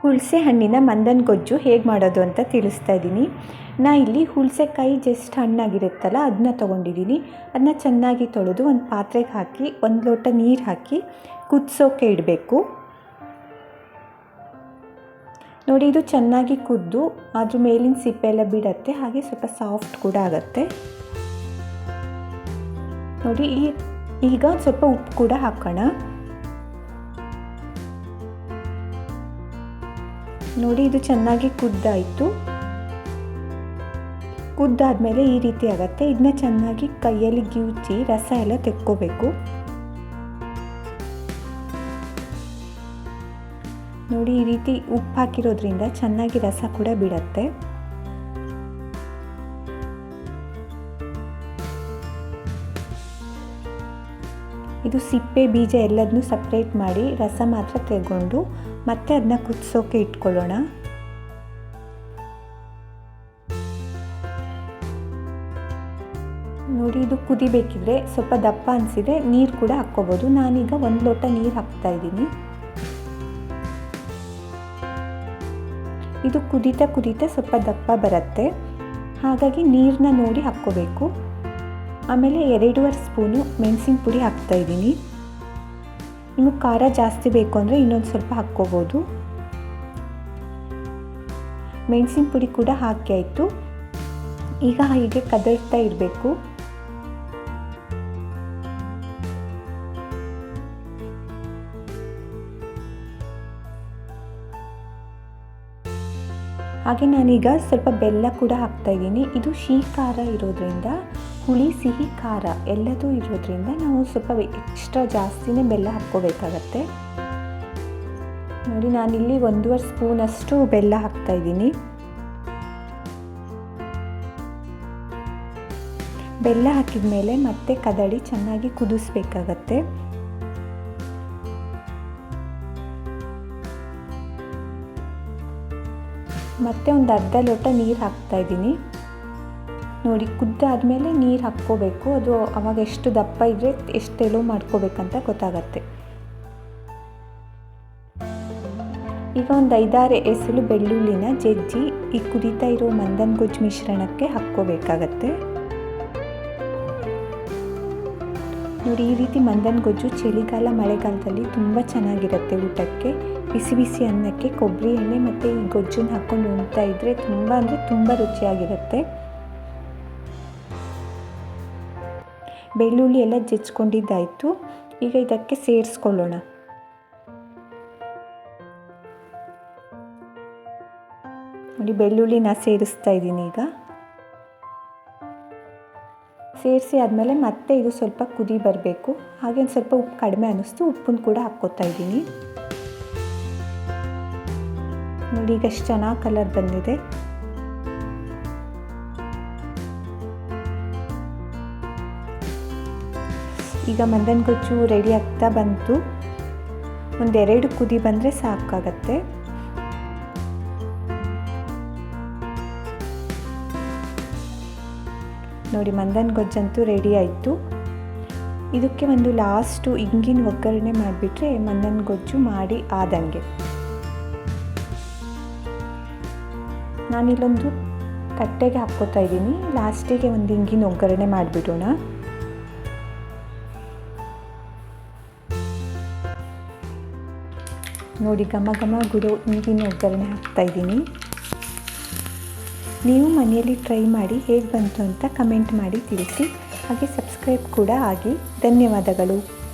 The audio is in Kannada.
ಹುಣಸೆ ಹಣ್ಣಿನ ಮಂದನ್ ಗೊಜ್ಜು ಹೇಗೆ ಮಾಡೋದು ಅಂತ ತಿಳಿಸ್ತಾ ಇದ್ದೀನಿ. ನಾ ಇಲ್ಲಿ ಹುಲ್ಸೆಕಾಯಿ ಜಸ್ಟ್ ಹಣ್ಣಾಗಿರುತ್ತಲ್ಲ ಅದನ್ನ ತೊಗೊಂಡಿದ್ದೀನಿ. ಅದನ್ನ ಚೆನ್ನಾಗಿ ತೊಳೆದು ಒಂದು ಪಾತ್ರೆಗೆ ಹಾಕಿ, ಒಂದು ಲೋಟ ನೀರು ಹಾಕಿ ಕುದಿಸೋಕೆ ಇಡಬೇಕು. ನೋಡಿ, ಇದು ಚೆನ್ನಾಗಿ ಕುದ್ದು ಅದ್ರ ಮೇಲಿನ ಸಿಪ್ಪೆ ಎಲ್ಲ ಬಿಡತ್ತೆ, ಹಾಗೆ ಸ್ವಲ್ಪ ಸಾಫ್ಟ್ ಕೂಡ ಆಗುತ್ತೆ. ನೋಡಿ ಈಗ ಸ್ವಲ್ಪ ಉಪ್ಪು ಕೂಡ ಹಾಕೋಣ. ನೋಡಿ, ಇದು ಚೆನ್ನಾಗಿ ಕುದ್ದಾಯಿತು. ಕುದ್ದಾದಮೇಲೆ ಈ ರೀತಿ ಆಗುತ್ತೆ. ಇದನ್ನ ಚೆನ್ನಾಗಿ ಕೈಯಲ್ಲಿ ಗಿವುಚಿ ರಸ ಎಲ್ಲ ತೆಕ್ಕೋಬೇಕು. ನೋಡಿ, ಈ ರೀತಿ ಉಪ್ಪು ಹಾಕಿರೋದ್ರಿಂದ ಚೆನ್ನಾಗಿ ರಸ ಕೂಡ ಬಿಡತ್ತೆ. ಇದು ಸಿಪ್ಪೆ, ಬೀಜ ಎಲ್ಲದನ್ನೂ ಸಪ್ರೇಟ್ ಮಾಡಿ ರಸ ಮಾತ್ರ ತೆಗೊಂಡು ಮತ್ತೆ ಅದನ್ನ ಕುದಿಸೋಕೆ ಇಟ್ಕೊಳ್ಳೋಣ. ನೋಡಿ, ಇದು ಕುದಿಬೇಕಿದ್ರೆ ಸ್ವಲ್ಪ ದಪ್ಪ ಅನಿಸಿದ್ರೆ ನೀರು ಕೂಡ ಹಾಕ್ಕೋಬೋದು. ನಾನೀಗ ಒಂದು ಲೋಟ ನೀರು ಹಾಕ್ತಾ ಇದ್ದೀನಿ. ಇದು ಕುದೀತಾ ಕುದೀತಾ ಸ್ವಲ್ಪ ದಪ್ಪ ಬರುತ್ತೆ. ಹಾಗಾಗಿ ನೀರನ್ನ ನೋಡಿ ಹಾಕ್ಕೋಬೇಕು. ಆಮೇಲೆ ಎರಡೂವರೆ ಸ್ಪೂನು ಮೆಣಸಿನ ಪುಡಿ ಹಾಕ್ತಾ ಇದ್ದೀನಿ. ನಿಮಗೆ ಖಾರ ಜಾಸ್ತಿ ಬೇಕು ಅಂದರೆ ಇನ್ನೊಂದು ಸ್ವಲ್ಪ ಹಾಕ್ಕೋಬೋದು. ಮೆಣಸಿನ ಪುಡಿ ಕೂಡ ಹಾಕಿ ಆಯಿತು. ಈಗ ಹೀಗೆ ಕದಳ್ತಾ ಇರಬೇಕು. ಹಾಗೆ ನಾನೀಗ ಸ್ವಲ್ಪ ಬೆಲ್ಲ ಕೂಡ ಹಾಕ್ತಾ ಇದ್ದೀನಿ. ಇದು ಶೀ ಖಾರ ಇರೋದ್ರಿಂದ ಹುಳಿ, ಸಿಹಿ, ಖಾರ ಎಲ್ಲದೂ ಇರೋದ್ರಿಂದ ನಾವು ಸ್ವಲ್ಪ ಎಕ್ಸ್ಟ್ರಾ ಜಾಸ್ತಿನೇ ಬೆಲ್ಲ ಹಾಕ್ಕೋಬೇಕಾಗತ್ತೆ. ನೋಡಿ ನಾನಿಲ್ಲಿ ಒಂದೂವರೆ ಸ್ಪೂನಷ್ಟು ಬೆಲ್ಲ ಹಾಕ್ತಾ ಇದ್ದೀನಿ. ಬೆಲ್ಲ ಹಾಕಿದ ಮೇಲೆ ಮತ್ತೆ ಕದಡಿ ಚೆನ್ನಾಗಿ ಕುದಿಸ್ಬೇಕಾಗತ್ತೆ. ಮತ್ತೆ ಒಂದು ಅರ್ಧ ಲೋಟ ನೀರು ಹಾಕ್ತಾ ಇದ್ದೀನಿ. ನೋಡಿ ಕುದ್ದಾದಮೇಲೆ ನೀರು ಹಾಕ್ಕೋಬೇಕು. ಅದು ಅವಾಗ ಎಷ್ಟು ದಪ್ಪ ಇದ್ದರೆ ಎಷ್ಟು ತೆಳು ಮಾಡ್ಕೋಬೇಕಂತ ಗೊತ್ತಾಗತ್ತೆ. ಈಗ ಒಂದು ಐದಾರು ಎಸಲು ಬೆಳ್ಳುಳ್ಳಿನ ಜಜ್ಜಿ, ಈ ಕುದೀತಾ ಇರೋ ಮಂದನ್ ಗೊಜ್ಜು ಮಿಶ್ರಣಕ್ಕೆ ಹಾಕ್ಕೋಬೇಕಾಗತ್ತೆ. ನೋಡಿ, ಈ ರೀತಿ ಮಂದನ್ ಗೊಜ್ಜು ಚಳಿಗಾಲ, ಮಳೆಗಾಲದಲ್ಲಿ ತುಂಬ ಚೆನ್ನಾಗಿರುತ್ತೆ ಊಟಕ್ಕೆ. ಬಿಸಿ ಬಿಸಿ ಅನ್ನಕ್ಕೆ ಕೊಬ್ಬರಿ ಎಣ್ಣೆ ಮತ್ತು ಈ ಗೊಜ್ಜನ್ನು ಹಾಕ್ಕೊಂಡು ಉಣ್ತಾ ಇದ್ದರೆ ತುಂಬ ಅಂದರೆ ತುಂಬ ರುಚಿಯಾಗಿರುತ್ತೆ. ಬೆಳ್ಳುಳ್ಳಿ ಎಲ್ಲ ಜಜ್ಕೊಂಡಿದ್ದಾಯಿತು ಈಗ ಇದಕ್ಕೆ ಸೇರಿಸ್ಕೊಳ್ಳೋಣ. ನೋಡಿ, ಬೆಳ್ಳುಳ್ಳಿನ ಸೇರಿಸ್ತಾ ಇದ್ದೀನಿ ಈಗ. ಸೇರಿಸಿ ಆದಮೇಲೆ ಮತ್ತೆ ಇದು ಸ್ವಲ್ಪ ಕುದಿ ಬರಬೇಕು. ಹಾಗೆ ಸ್ವಲ್ಪ ಉಪ್ಪು ಕಡಿಮೆ ಅನ್ನಿಸ್ತು, ಉಪ್ಪನ್ನು ಕೂಡ ಹಾಕ್ಕೋತಾ ಇದ್ದೀನಿ. ನೋಡಿ, ಈಗ ಎಷ್ಟು ಚೆನ್ನಾಗಿ ಕಲರ್ ಬಂದಿದೆ. ಈಗ ಮಂದನ್ ಗೊಜ್ಜು ರೆಡಿ ಆಗ್ತಾ ಬಂತು. ಒಂದೆರಡು ಕುದಿ ಬಂದರೆ ಸಾಕಾಗತ್ತೆ. ನೋಡಿ, ಮಂದನ್ ಗೊಜ್ಜಂತೂ ರೆಡಿ ಆಯಿತು. ಇದಕ್ಕೆ ಒಂದು ಲಾಸ್ಟು ಇಂಗಿನ ಒಗ್ಗರಣೆ ಮಾಡಿಬಿಟ್ರೆ ಮಂದನ್ ಗೊಜ್ಜು ಮಾಡಿ ಆದಂಗೆ. ನಾನಿಲ್ಲೊಂದು ತಟ್ಟೆಗೆ ಹಾಕ್ಕೋತಾ ಇದ್ದೀನಿ. ಲಾಸ್ಟಿಗೆ ಒಂದು ಇಂಗಿನ ಒಗ್ಗರಣೆ ಮಾಡಿಬಿಡೋಣ. ನೋಡಿ ಘಮ ಘಮ ಗುಡೋ ಇಂಗಿನ ಒಗ್ಗರಣೆ ಹಾಕ್ತಾ ಇದ್ದೀನಿ. ನೀವು ಮನೆಯಲ್ಲಿ ಟ್ರೈ ಮಾಡಿ ಹೇಗೆ ಬಂತು ಅಂತ ಕಮೆಂಟ್ ಮಾಡಿ ತಿಳಿಸಿ. ಹಾಗೆ ಸಬ್ಸ್ಕ್ರೈಬ್ ಕೂಡ ಆಗಿ. ಧನ್ಯವಾದಗಳು.